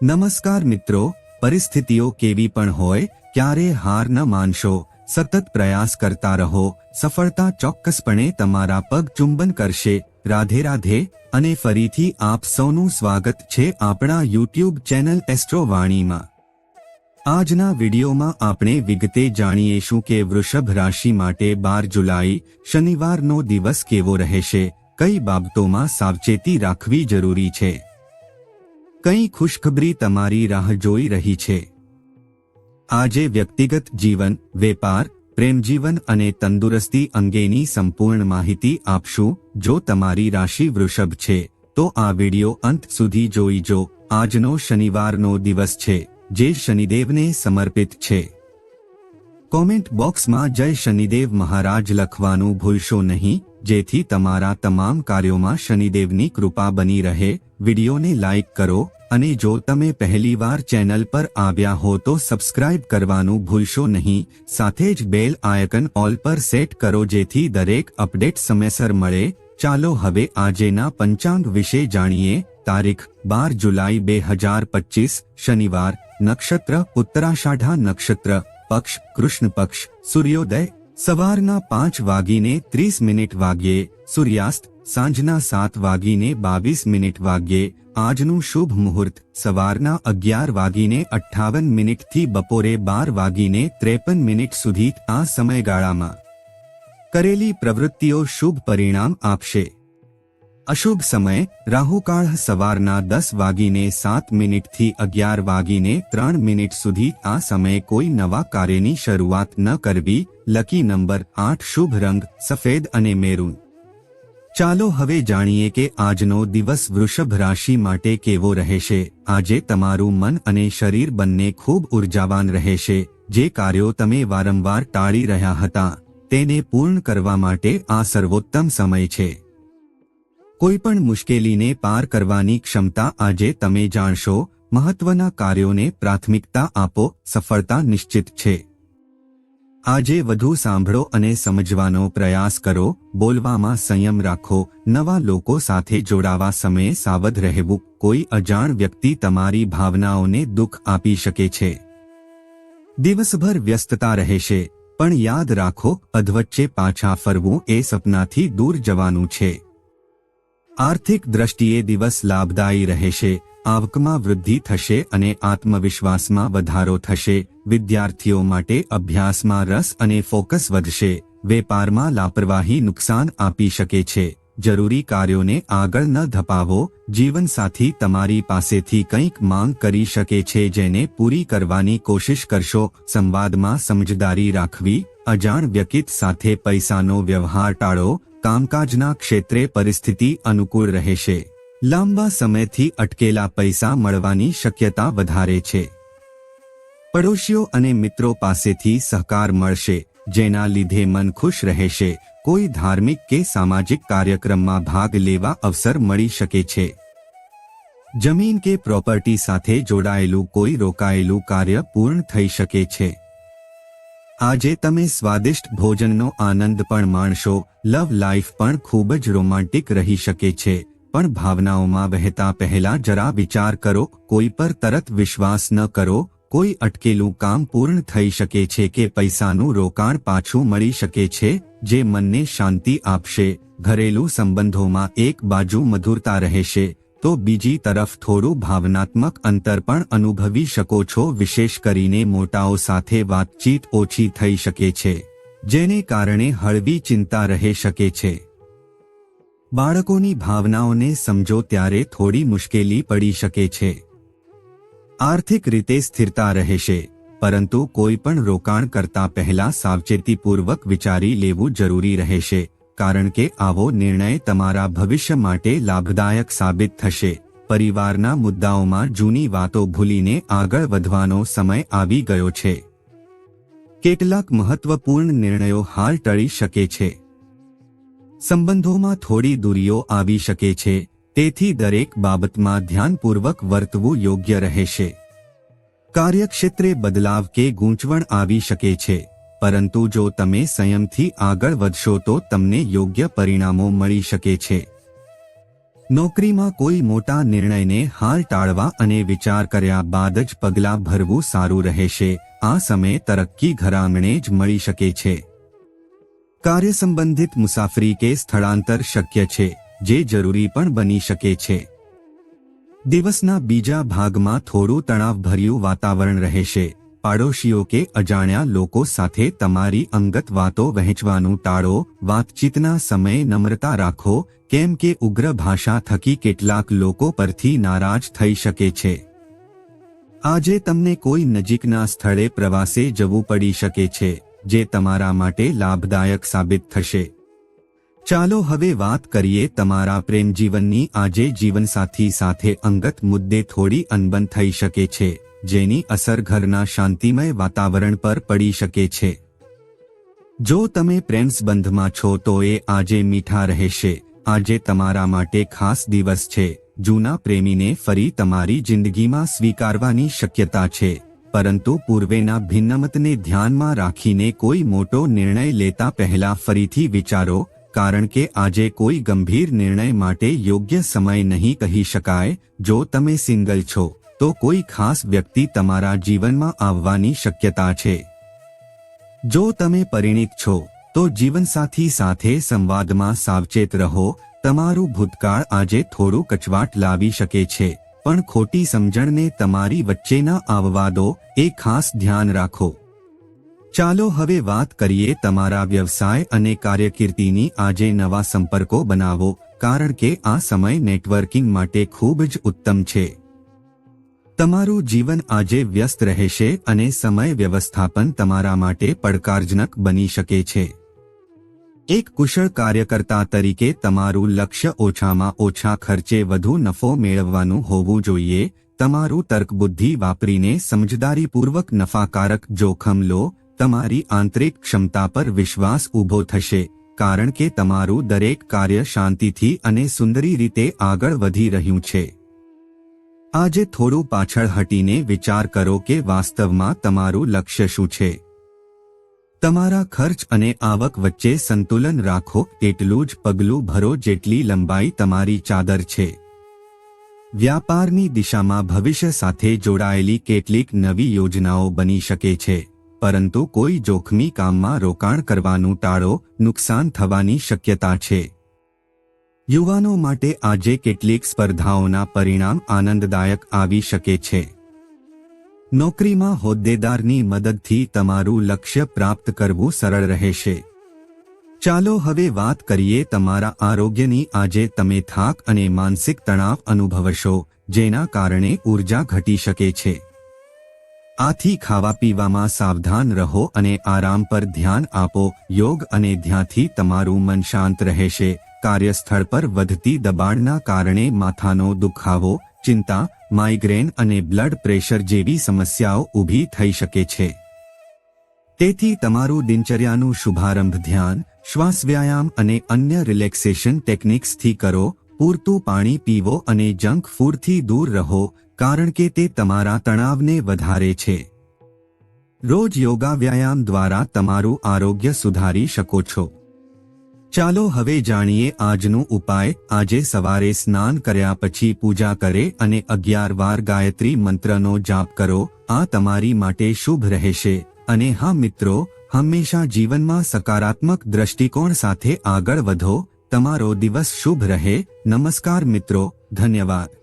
નમસ્કાર મિત્રો, પરિસ્થિતિઓ કેવી પણ હોય, ક્યારે હાર ન માનશો, સતત પ્રયાસ કરતા રહો, સફળતા ચોક્કસપણે તમારા પગ ચુંબન કરશે, રાધે રાધે, અને ફરીથી આપ સૌનું સ્વાગત છે આપણા યુટ્યુબ ચેનલ એસ્ટ્રોવાણીમાં આજના વિડીયોમાં આપણે વિગતે જાણીએશું કે વૃષભ રાશિ માટે બાર જુલાઈ, શનિવારનો દિવસ કેવો રહેશે, કઈ બાબતોમાં સાવચેતી રાખવી જરૂરી છે. કઈ ખુશખબરી તમારી રાહ જોઈ રહી છે? આજે વ્યક્તિગત જીવન, વેપાર, પ્રેમજીવન અને તંદુરસ્તી અંગેની સંપૂર્ણ માહિતી આપશું? જો તમારી રાશિ વૃષભ છે, તો આ વિડિયો અંત સુધી જોઈજો આજનો શનિવારનો દિવસ છે, જે શનિદેવને સમર્પિત છે. કોમેન્ટ બોક્સમાં જય શનિદેવ મહારાજ લખવાનું ભૂલશો નહીં. જેથી તમારા તમામ કાર્યોમાં શનિદેવની કૃપા બની રહે. વિડીયોને લાઇક કરો અને જો તમે પહેલીવાર ચેનલ પર આવ્યા હો તો સબસ્ક્રાઇબ કરવાનું ભૂલશો નહીં. સાથે જ બેલ આયકન ઓલ પર સેટ કરો જેથી દરેક અપડેટ સમયસર મળે. ચાલો હવે આજેના પંચાંગ વિશે જાણીએ. તારીખ બાર જુલાઈ બે હજાર પચીસ, શનિવાર, નક્ષત્ર, ઉત્તરાષાઢા નક્ષત્ર, પક્ષ, કૃષ્ણ પક્ષ, સૂર્યોદય સવારના પાંચ વાગીને ત્રીસ મિનિટ વાગ્યે, સૂર્યાસ્ત, સાંજના સાત વાગીને બાવીસ મિનિટ વાગ્યે, આજનું શુભ મુહૂર્ત, સવારના અગિયાર વાગીને અઠ્ઠાવન મિનિટથી બપોરે બાર વાગીને ત્રેપન મિનિટ સુધી આ સમયગાળામાં. કરેલી પ્રવૃત્તિઓ શુભ પરિણામ આપશે. અશુભ સમય રાહુકાળ સવારના દસ વાગીને સાત મિનિટથી અગિયાર વાગીને ત્રણ મિનિટ સુધી આ સમયે કોઈ નવા કાર્યની શરૂઆત ન કરવી. લકી નંબર આઠ શુભ રંગ, સફેદ અને મેરૂન. ચાલો હવે જાણીએ કે આજનો દિવસ વૃષભ રાશિ માટે કેવો રહેશે. આજે તમારું મન અને શરીર બંને ખૂબ ઉર્જાવાન રહેશે. જે કાર્યો તમે વારંવાર ટાળી રહ્યા હતા, તેને પૂર્ણ કરવા માટે આ સર્વોત્તમ સમય છે. કોઈ પણ મુશ્કેલીને પાર કરવાની ક્ષમતા આજે તમે જાણશો, મહત્વના કાર્યોને પ્રાથમિકતા આપો, સફળતા નિશ્ચિત છે. આજે વધુ સાંભળો અને સમજવાનો પ્રયાસ કરો, બોલવામાં સંયમ રાખો, નવા લોકો સાથે જોડાવા સમયે સાવધ રહેવું, કોઈ અજાણ વ્યક્તિ તમારી ભાવનાઓને દુઃખ આપી શકે છે. દિવસભર વ્યસ્તતા રહેશે, પણ યાદ રાખો, અધવચ્ચે પાછા ફરવું એ સપનાથી દૂર જવાનું છે. આર્થિક દ્રષ્ટિએ દિવસ લાભદાયી રહેશે, આવકમાં વૃદ્ધિ થશે અને આત્મવિશ્વાસમાં વધારો થશે, વિદ્યાર્થીઓ માટે અભ્યાસમાં રસ અને ફોકસ વધશે, વેપારમાં લાપરવાહી નુકસાન આપી શકે છે. જરૂરી કાર્યોને આગળ ન ધપાવો, જીવનસાથી તમારી પાસેથી કંઈક માંગ કરી શકે છે જેને પૂરી કરવાની કોશિશ કરશો, સંવાદમાં સમજદારી રાખવી, અજાણ વ્યક્તિ સાથે પૈસાનો વ્યવહાર ટાળો કામકાજના ક્ષેત્રે પરિસ્થિતિ અનુકૂળ રહેશે. લાંબા સમયથી અટકેલા પૈસા મળવાની શક્યતા વધારે છે. પડોશીઓ અને મિત્રો પાસેથી સહકાર મળશે, જેના લીધે મન ખુશ રહેશે. કોઈ ધાર્મિક કે સામાજિક કાર્યક્રમમાં ભાગ લેવા અવસર મળી શકે છે. જમીન કે પ્રોપર્ટી સાથે જોડાયેલું કોઈ રોકાયેલું કાર્ય પૂર્ણ થઈ શકે છે. આજે તમે સ્વાદિષ્ટ ભોજનનો આનંદ પણ માણશો. લવ લાઈફ પણ ખૂબ જ રોમાન્ટિક રહી શકે છે. પણ ભાવનાઓમાં વહેતા પહેલા જરા વિચાર કરો, કોઈ પર તરત વિશ્વાસ ન કરો, કોઈ અટકેલું કામ પૂર્ણ થઈ શકે છે કે પૈસાનું રોકાણ પાછું મળી શકે છે, જે મનને શાંતિ આપશે. ઘરેલું સંબંધોમાં એક બાજુ મધુરતા રહેશે. તો બીજી તરફ થોડું ભાવનાત્મક અંતર પણ અનુભવી શકો છો, વિશેષ કરીને મોટાઓ સાથે વાતચીત ઓછી થઈ શકે છે, જેને કારણે હળવી ચિંતા રહી શકે છે. બાળકોની ભાવનાઓને સમજો ત્યારે થોડી મુશ્કેલી પડી શકે છે. આર્થિક રીતે સ્થિરતા રહેશે પરંતુ કોઈ પણ રોકાણ કરતા પહેલા સાવચેતીપૂર્વક વિચારી લેવું જરૂરી રહેશે કારણ કે આવો નિર્ણય તમારા ભવિષ્ય માટે લાભદાયક સાબિત થશે. પરિવારના મુદ્દાઓમાં જૂની વાતો ભૂલીને આગળ વધવાનો સમય આવી ગયો છે. કેટલાક મહત્વપૂર્ણ નિર્ણયો હાલ ટળી શકે છે. સંબંધોમાં થોડી દૂરીઓ આવી શકે છે, તેથી દરેક બાબતમાં ધ્યાનપૂર્વક વર્તવું યોગ્ય રહેશે. કાર્યક્ષેત્રે બદલાવ કે ગૂંચવણ આવી શકે છે. પરંતુ જો તમે સંયમથી આગળ વધશો તો તમને યોગ્ય પરિણામો મળી શકે છે. નોકરીમાં કોઈ મોટા નિર્ણયને હાલ ટાળવા અને વિચાર કર્યા બાદ જ પગલાં ભરવું સારું રહેશે. આ સમયે તરક્કી ઘરામણે જ મળી શકે છે. કાર્ય સંબંધિત મુસાફરી કે સ્થળાંતર શક્ય છે, જે જરૂરી પણ બની શકે છે. દિવસના બીજા ભાગમાં થોડું તણાવભર્યું વાતાવરણ રહેશે. પાડોશીઓ કે અજાણ્યા લોકો સાથે તમારી અંગત વાતો વહેંચવાનું ટાળો, વાતચીતના સમયે નમ્રતા રાખો, કેમ કે ઉગ્ર ભાષા થકી કેટલાક લોકો પરથી નારાજ થઈ શકે છે. આજે તમને કોઈ નજીકના સ્થળે પ્રવાસે જવું પડી શકે છે, જે તમારા માટે લાભદાયક સાબિત થશે. ચાલો હવે વાત કરીએ તમારા પ્રેમ જીવનની આજે જીવનસાથી સાથે અંગત મુદ્દે થોડી અનબન થઈ શકે છે, જેની અસર ઘરના શાંતિમય વાતાવરણ પર પડી શકે છે. જો તમે પ્રેમ સંબંધમાં છો તો એ આજે મીઠા રહેશે. આજે તમારા માટે ખાસ દિવસ છે. જૂના પ્રેમીને ફરી તમારી જિંદગીમાં સ્વીકારવાની શક્યતા છે. પરંતુ પૂર્વેના ભિન્નમતને ધ્યાનમાં રાખીને કોઈ મોટો નિર્ણય લેતા પહેલા ફરીથી વિચારો કારણ કે આજે કોઈ ગંભીર નિર્ણય માટે યોગ્ય સમય નહીં કહી શકાય, જો તમે સિંગલ છો, તો કોઈ ખાસ વ્યક્તિ તમારા જીવનમાં આવવાની શક્યતા છે. જો તમે પરિણીત છો, તો જીવનસાથી સાથે સંવાદમાં સાવચેત રહો, તમારું ભૂતકાળ આજે થોડું કચવાટ લાવી શકે છે, પણ ખોટી સમજણને તમારી વચ્ચેના આવવા દો એ ખાસ ધ્યાન રાખો. ચાલો હવે વાત કરીએ તમારા વ્યવસાય અને કાર્યકીર્તિની આજે નવા સંપર્કો બનાવો, કારણ કે આ સમય નેટવર્કિંગ માટે ખૂબ જ ઉત્તમ છે. તમારું જીવન આજે વ્યસ્ત રહેશે અને સમય વ્યવસ્થાપન તમારા માટે પડકારજનક બની શકે છે. એક કુશળ કાર્યકર્તા તરીકે તમારું લક્ષ્ય ઓછામાં ઓછા ખર્ચે વધુ નફો મેળવવાનું હોવું જોઈએ, તમારું તર્કબુદ્ધિ વાપરીને સમજદારીપૂર્વક નફાકારક જોખમ લો તમારી આંતરિક ક્ષમતા પર વિશ્વાસ ઊભો થશે, કારણ કે તમારું દરેક કાર્ય શાંતિથી અને સુંદરી રીતે આગળ વધી રહ્યું છે. આજે થોડું પાછળ હટીને વિચાર કરો કે વાસ્તવમાં તમારું લક્ષ્ય શું છે. તમારા ખર્ચ અને આવક વચ્ચે સંતુલન રાખો, એટલું જ પગલું ભરો જેટલી લંબાઈ તમારી ચાદર છે. વ્યાપારની દિશામાં ભવિષ્ય સાથે જોડાયેલી કેટલીક નવી યોજનાઓ બની શકે છે. પરંતુ કોઈ જોખમી કામમાં રોકાણ કરવાનું ટાળો નુકસાન થવાની શક્યતા છે. યુવાનો માટે આજે કેટલીક સ્પર્ધાઓના પરિણામ આનંદદાયક આવી શકે છે. નોકરીમાં હોદ્દેદારની મદદથી તમારું લક્ષ્ય પ્રાપ્ત કરવું સરળ રહેશે. ચાલો હવે વાત કરીએ તમારા આરોગ્યની આજે તમે થાક અને માનસિક તણાવ અનુભવશો, જેના કારણે ઊર્જા ઘટી શકે છે. આથી ખાવા પીવામાં સાવધાન રહો અને આરામ પર ધ્યાન આપો. યોગ અને ધ્યાનથી તમારું મન શાંત રહેશે. કાર્યસ્થળ પર વધતી દબાણના કારણે માથાનો દુખાવો, ચિંતા, માઇગ્રેન અને બ્લડ પ્રેશર જેવી સમસ્યાઓ ઊભી થઈ શકે છે. તેથી તમારું દિનચર્યાનું શુભારંભ ધ્યાન શ્વાસ વ્યાયામ અને અન્ય રિલેક્સેશન ટેકનિક્સથી કરો. પૂરતું પાણી પીવો અને જંક ફૂડથી દૂર રહો. કારણ કે તે તમારા તણાવને વધારે છે. રોજ યોગા વ્યાયામ દ્વારા તમારું આરોગ્ય સુધારી શકો છો. ચાલો હવે જાણીએ આજનો ઉપાય. આજે સવારે સ્નાન કર્યા પછી પૂજા કરે અને અગિયાર વાર ગાયત્રી મંત્રનો જાપ કરો. આ તમારી માટે શુભ રહેશે. અને હા મિત્રો, હંમેશા જીવનમાં સકારાત્મક દ્રષ્ટિકોણ સાથે આગળ વધો. તમારો દિવસ શુભ રહે. નમસ્કાર મિત્રો, ધન્યવાદ.